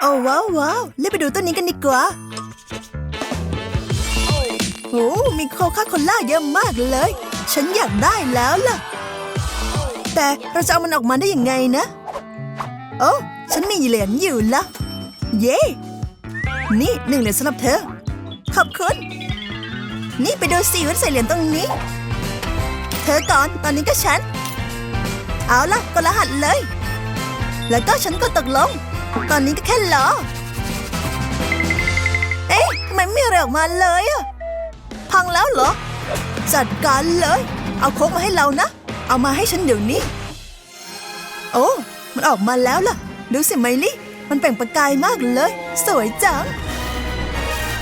โอ้ว้าวว้าวรีบไปดูต้นนี้กันดีกว่าโอ้มีโคคาโคล่าเยอะมากเลย ฉันอยากได้แล้วล่ะ แต่เราจะเอามันออกมาได้ยังไงนะ โอ้ฉันมีเหรียญอยู่ละเย้นี่หนึ่งเหรียญสำหรับเธอ ขอบคุณ นี่ไปดูสิว่าใส่เหรียญตรงนี้ เธอก่อนตอนนี้ก็ฉัน เอาล่ะกดรหัสเลย แล้วก็ฉันก็ตกลง ตอนนี้ก็แค่รอเอ๊ะทำไมไม่มีอะไรออกมาเลยอะพังแล้วเหรอ จัดการเลย เอาโค้กมาให้เรานะ เอามาให้ฉันเดี๋ยวนี้ โอ้มันออกมาแล้วล่ะ ดูสิไมลี่ มันเปล่งประกายมากเลย สวยจัง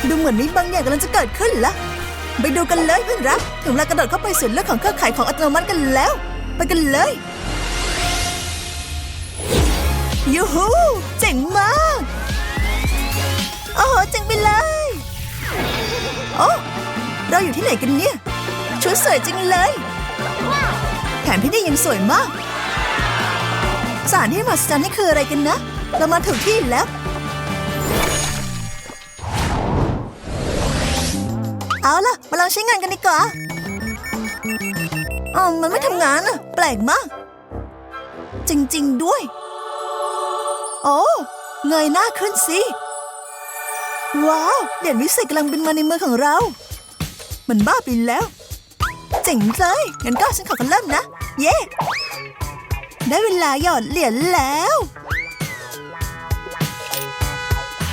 ดูเหมือนมีบางอย่างกำลังจะเกิดขึ้นละไปดูกันเลยเพื่อนรัก ถึงเวลากระโดดเข้าไปสู่เรื่องของเครือข่ายของอัตโนมัติกันแล้ว ไปกันเลย ยูฮูเจ๋งมาก โอ้โหเจ๋งไปเลย โอ้เราอยู่ที่ไหนกันเนี่ย ชุดสวยจริงเลย แถมที่นี่ยังสวยมากสานที่มหัศจรรย์นี่คืออะไรกันนะ เรามาถึงที่แล้ว เอาล่ะ มาลองใช้งานกันดีกว่าอ๋อมันไม่ทำงานอะแปลกมาก จริง ๆ ด้วย โอ้ เงยหน้าขึ้นสิ ว้าวเหรียญวิเศษกำลังบินมาในมือของเรา มันบ้าไปแล้ว เจ๋งเลยงั้นก็ฉันขอกันเริ่มนะ เย้ได้เวลาหยอดเหรียญแล้ว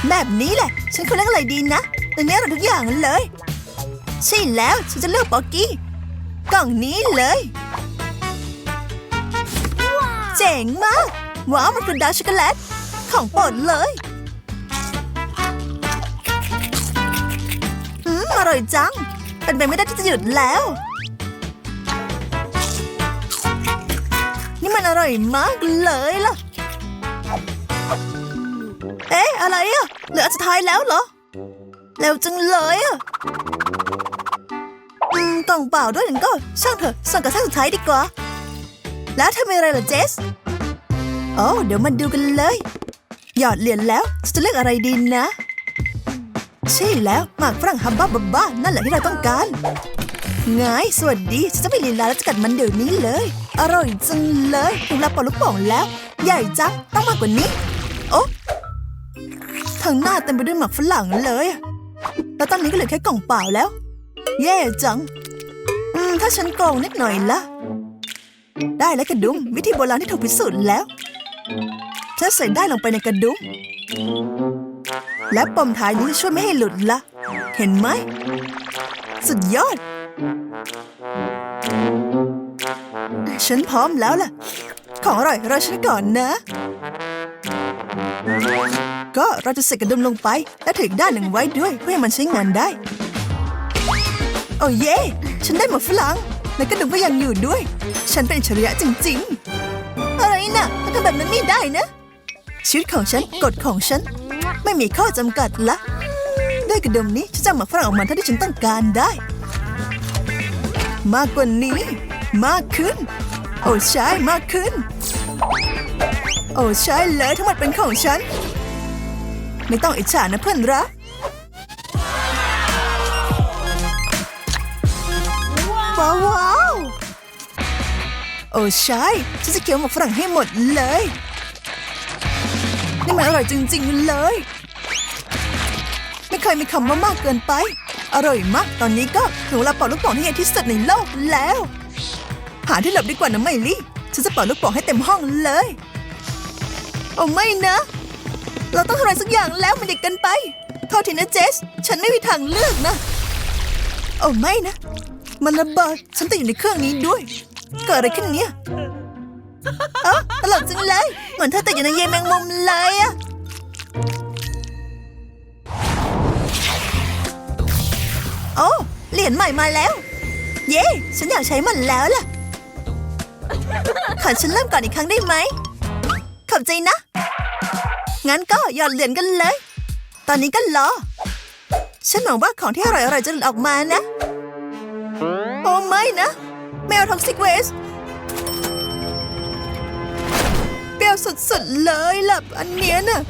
แบบนี้แหละ ฉันควรเลือกอะไรดีนะในนี้เราทุกอย่างเลย ใช่แล้วฉันจะเลือกป๊อกกี้ กล่องนี้เลยเจ๋งมาก ว้าว มันคือดาร์กช็อกโกแลต ของโปรดเลยอืมอร่อยจัง เป็นไปไม่ได้ที่จะหยุดแล้ว นี่มันอร่อยมากเลยล่ะ เอ๊ะ อะไรอะเหลือสุดท้ายแล้วเหรอเร็วจังเลยอะอืมกล่องเปล่าด้วยนั่นก็ ช่างเถอะส่งกระแสสุดท้ายดีกว่า แล้วเธอมีอะไรเหรอเจส โอ้ เดี๋ยวมาดูกันเลย หยอดเหรียญแล้วจะเลือกอะไรดีนะ ใช่แล้วหมากฝรั่งฮัมบ้าบับบ้านั่นแหละที่เราต้องการไงสวัสดีฉันจะไปลีลาแล้วจะกัดมันเดี๋ยวนี้เลย อร่อยจังเลยถึงเวลาปอลูกโป่งแล้ว ใหญ่จังต้องมากกว่านี้ โอ้ทางหน้าเต็มไปด้วยหมากฝรั่งเลย แล้วตอนนี้ก็เหลือแค่กล่องเปล่าแล้ว แย่จัง อืม ถ้าฉันโกงนิดหน่อยละ ได้แล้วกระดุมวิธีโบราณที่ถูกพิสูจน์แล้ว ฉันใส่ได้ลงไปในกระดุม และปมท้ายนี้ช่วยไม่ให้หลุดละ เห็นไหม สุดยอด ฉันพร้อมแล้วล่ะ ของอร่อยรอฉันก่อนนะ ก็เราจะใส่กระดุมลงไป และถือด้านหนึ่งไว้ด้วยเพื่อให้มันใช้งานได้ โอ้เย่ฉันได้หมดฝรั่งและกระดุมก็ยังอยู่ด้วย ฉันเป็นฉริยะจริง ๆ อะไรนะ่ะทำแบบนั้นไม่ได้นะ ชีวิตของฉันกฎของฉัน ไม่มีข้อจำกัดละด้วยกระดุมนี้ฉันจะหมากฝรั่งออกมาเท่าที่ฉันต้องการได้ มากกว่านี้ มากขึ้น โอ้ใช่มากขึ้น โอ้ใช่เลยทั้งหมดเป็นของฉัน ไม่ต้องอิจฉานะเพื่อนรักว้าวว้าวโอ้ใช่ฉันจะเคี้ยวหมกฝรั่งให้หมดเลย นี่มันอร่อยจริง ๆ เลย ไม่เคยมีคำว่ามากเกินไป อร่อยมาก ตอนนี้ก็ถึงเวลาเป่าลูกโป่งที่ใหญ่ที่สุดในโลกแล้ว หาที่หลบดีกว่านะไมลี่ ฉันจะเป่าลูกโป่งให้เต็มห้องเลย โอ้ไม่นะ เราต้องทำอะไรสักอย่างแล้วมันเด็กเกันไปโทษทีนะเจส ฉันไม่มีทางเลือกนะ โอ้ไม่นะ มันระเบิด ฉันติดอยู่ในเครื่องนี้ด้วย เกิดอะไรขึ้นเนี่ย เออตลกจังเลย เหมือนเธอติดอยู่ในเยแมงมุมเลยอะโอ้เหรียญใหม่มาแล้ว เย้ ฉันอยากใช้มันแล้วล่ะ ขอฉันเริ่มก่อนอีกครั้งได้ไหม ขอบใจนะ งั้นก็หยอดเหรียญกันเลย ตอนนี้ก็รอ ฉันหวังว่าของที่อร่อยๆจะหลุดออกมานะ โอ้ไม่นะ แมวท็อกซิกเวส สุดๆเลยล่ะอันเนี้ยน่ะ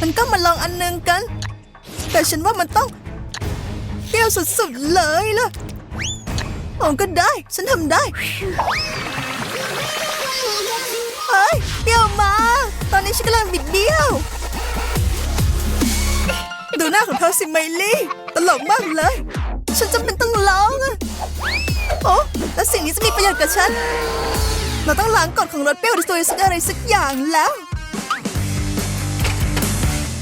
มันก็มาลองอันหนึงกัน แต่ฉันว่ามันต้องเปรี้ยวสุดๆเลยล่ะโอ้ก็ได้ ฉันทำได้เฮ้ยเปรี้ยวมา ตอนนี้ฉันกำลังบิดเบี้ยว ดูหน้าของเธอสิไมลี่ ตลกมากเลย ฉันจำเป็นต้องร้องอะโอ้แล้วสิ่งนี้จะมีประโยชน์กับฉัน เราต้องล้างกฎของรถเปรี้ยวด้วยสักอะไรสักอย่างแล้ว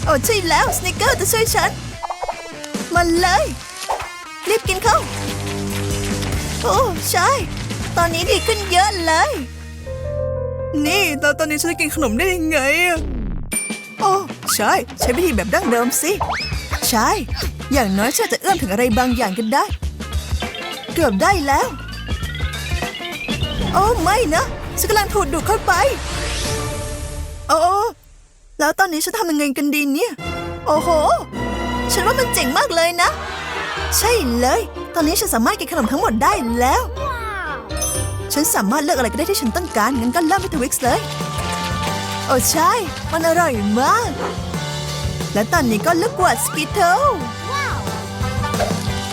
โอ้ใช่แล้วสเนคเกอร์จะช่วยฉัน มันเลย รีบกินเข้า โอ้ใช่ ตอนนี้ดีขึ้นเยอะเลย นี่ตอนตอนนี้ฉันจะกินขนมได้ยังไงอะโอ้ใช่ ใช้วิธีแบบดั้งเดิมสิ ใช่ อย่างน้อยฉันจะเอื้อมถึงอะไรบางอย่างกันได้ เกือบได้แล้ว โอ้ไม่นะฉันกำลังถูกดูดเข้าไป โอ้แล้วตอนนี้ฉันทำยังไงกันดีเนี่ย โอ้โห ฉันว่ามันเจ๋งมากเลยนะ ใช่เลย ตอนนี้ฉันสามารถกินขนมทั้งหมดได้แล้ว ฉันสามารถเลือกอะไรก็ได้ที่ฉันต้องการงั้นก็เริ่มที่ทวิกซ์เลย โอ้ใช่ มันอร่อยมาก และตอนนี้ก็เลือกกวาดสกิทเทล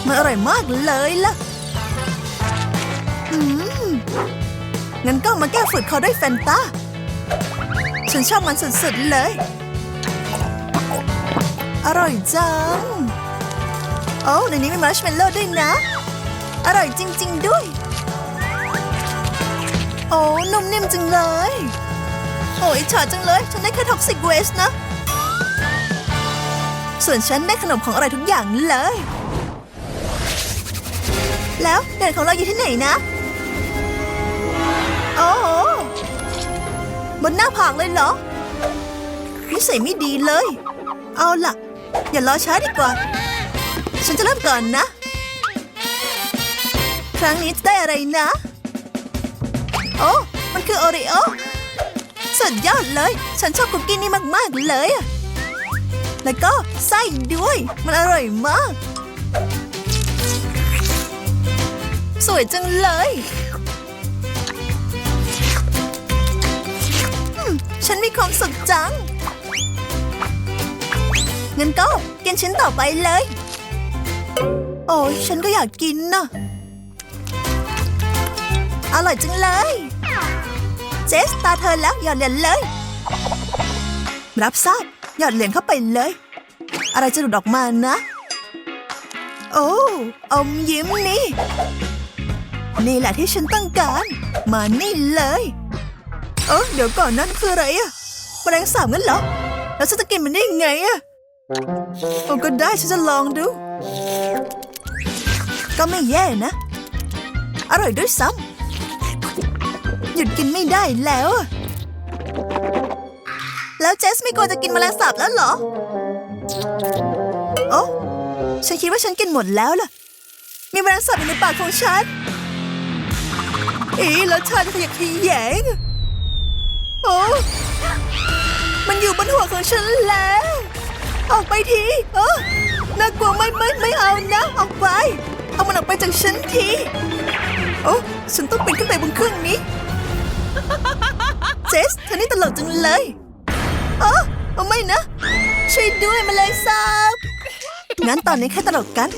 มันอร่อยมากเลยล่ะ อืม งั้นก็มาแก้ฝืดคอด้วยแฟนตา ฉันชอบมันสุดๆเลย อร่อยจัง โอ้ในนี้มีมาร์ชเมลโล่ด้วยนะ อร่อยจริง ๆ ด้วย โอ้นุ่มนิ่มจังเลย โอ้ยฉาจังเลย ฉันได้แค่ท็อกซิกเวสนะ ส่วนฉันได้ขนมของอร่อยทุกอย่างเลย แล้วเด่นของเราอยู่ที่ไหนนะ โอ้โหบนหน้าผากเลยเหรอ นิสัยไม่ดีเลย เอาล่ะ อย่ารอช้าดีกว่า ฉันจะเริ่มก่อนนะ ครั้งนี้จะได้อะไรนะ โอ้มันคือโอริโอสุดยอดเลย ฉันชอบคุกกี้นี่มากๆเลย แล้วก็ไส้ด้วย มันอร่อยมาก สวยจังเลย ฉันมีความสุขจัง งั้นก็กินชิ้นต่อไปเลย โอ้ยฉันก็อยากกินนะอร่อยจังเลย เจสตาเธอแล้วหยอดเหรียญเลย รับทราบหยอดเหรียญเข้าไปเลย อะไรจะหลุดออกมานะ โอ้อมยิ้มนี่ นี่แหละที่ฉันต้องการ มานี่เลย เออเดี๋ยวก่อนนั่นคืออะไรอะแมลงสาบงั้นเหรอ แล้วฉันจะกินมันได้ยังไงอะโอ้ก็ได้ฉันจะลองดู ก็ไม่แย่นะ อร่อยด้วยซ้ำหยุดกินไม่ได้แล้ว แล้วเจสไม่กลัวจะกินแมลงสาบแล้วเหรอโอ้ฉันคิดว่าฉันกินหมดแล้วล่ะ มีแมลงสาบอยู่ในปากของฉันอีแล้วชาจะขยักขยแยง มันอยู่บนหัวของฉันแล้ว ออกไปทีเออน่ากลัวไม่ไม่ไม่เอานะออกไป เอามันออกไปจากฉันทีโอ้ฉันต้องปีนขึ้นไปบนเครื่องนี้ เจสเธอนี่ตลกจังเลยเออเอาไม่นะ ช่วยด้วยมาเลยซาบงั้นตอนนี้แค่ตลกกัน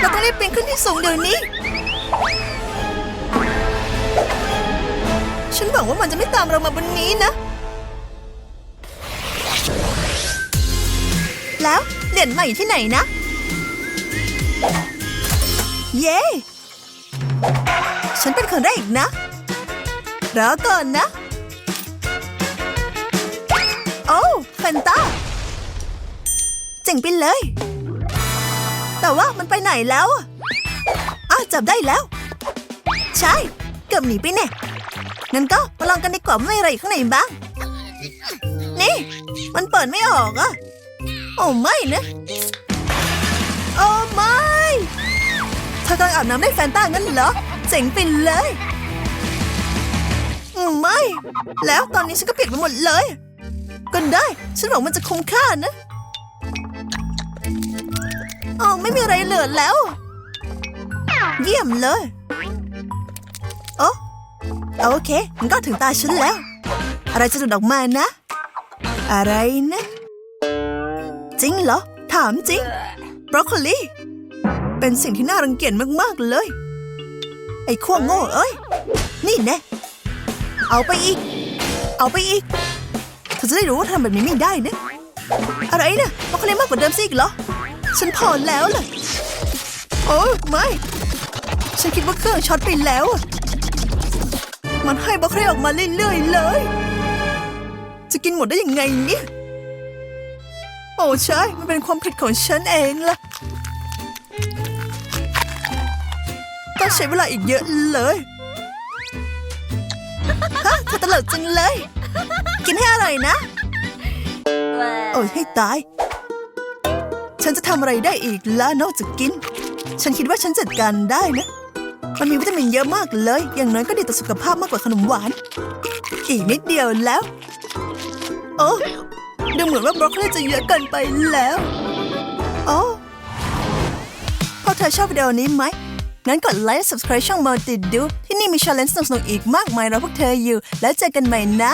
เราต้องรีบปีนขึ้นที่สูงเดี๋ยวนี้ ฉันหวังว่ามันจะไม่ตามเรามาบนนี้นะ แล้ว เหรียญใหม่อยู่ที่ไหนนะ เย้ ฉันเป็นคนแรกอีกนะ รอก่อนนะ โอ้แฟนตาเจ๋งไปเลย แต่ว่ามันไปไหนแล้วอ้าจับได้แล้ว ใช่ เกือบหนีไปแน่งั้นก็มาลองกันดีกว่าว่ามีอะไรอยู่ข้างในบ้าง นี่ มันเปิดไม่ออกอะ อ้ไม่นะ โอ้ไม่เธอกำลังอาบน้ำได้แฟนต้างั้นเหรอ เจ๋งไปเลย ไม่ แล้วตอนนี้ฉันก็เปียกไปหมดเลย ก็ได้ ฉันหวังมันจะคุ้มค่านะอ๋อไม่มีอะไรเหลือแล้ว เยี่ยมเลยโอ้โอเคงั้นก็ถึงตาฉันแล้ว อะไรจะหลุดออกมานะ อะไรนะ จริงเหรอ ถามจริง บรอกโคลี เป็นสิ่งที่น่ารังเกียจมาก ๆ เลย ไอ้ขั้วโง่เอ้ย นี่แน่เอาไปอีก เอาไปอีก เธอจะได้รู้ว่าทำแบบนี้ไม่ได้นะ อะไรนะบรอกโคลีมากกว่าเดิมซิอีกเหรอ ฉันพอแล้วล่ะ โอ้ไม่ ฉันคิดว่าเครื่องช็อตไปแล้ว มันให้บรอกโคลีออกมาเรื่อยๆเลย จะกินหมดได้ยังไงเนี่ย อ้ใช่ มันเป็นความผิดของฉันเองล่ะ ต้องใช้เวลาอีกเยอะเลยฮะเธอตลกจังเลย กินให้อร่อยนะ โอ้ยให้ตาย ฉันจะทำอะไรได้อีกล่ะนอกจากกิน ฉันคิดว่าฉันจัดการได้นะ มันมีวิตามินเยอะมากเลย อย่างน้อยก็ดีต่อสุขภาพมากกว่าขนมหวาน อีกนิดเดียวแล้ว โอ้ ดูเหมือนว่าบรอกโคลีจะเยอะเกินไปแล้วโอ้พวกเธอชอบวิดีโอนี้ไหมงั้นกดไลค์และ subscribe ช่อง Multi ดู ที่นี่มีชาเลนจ์สนุกๆอีกมากมายรอพวกเธออยู่ แล้วเจอกันใหม่นะ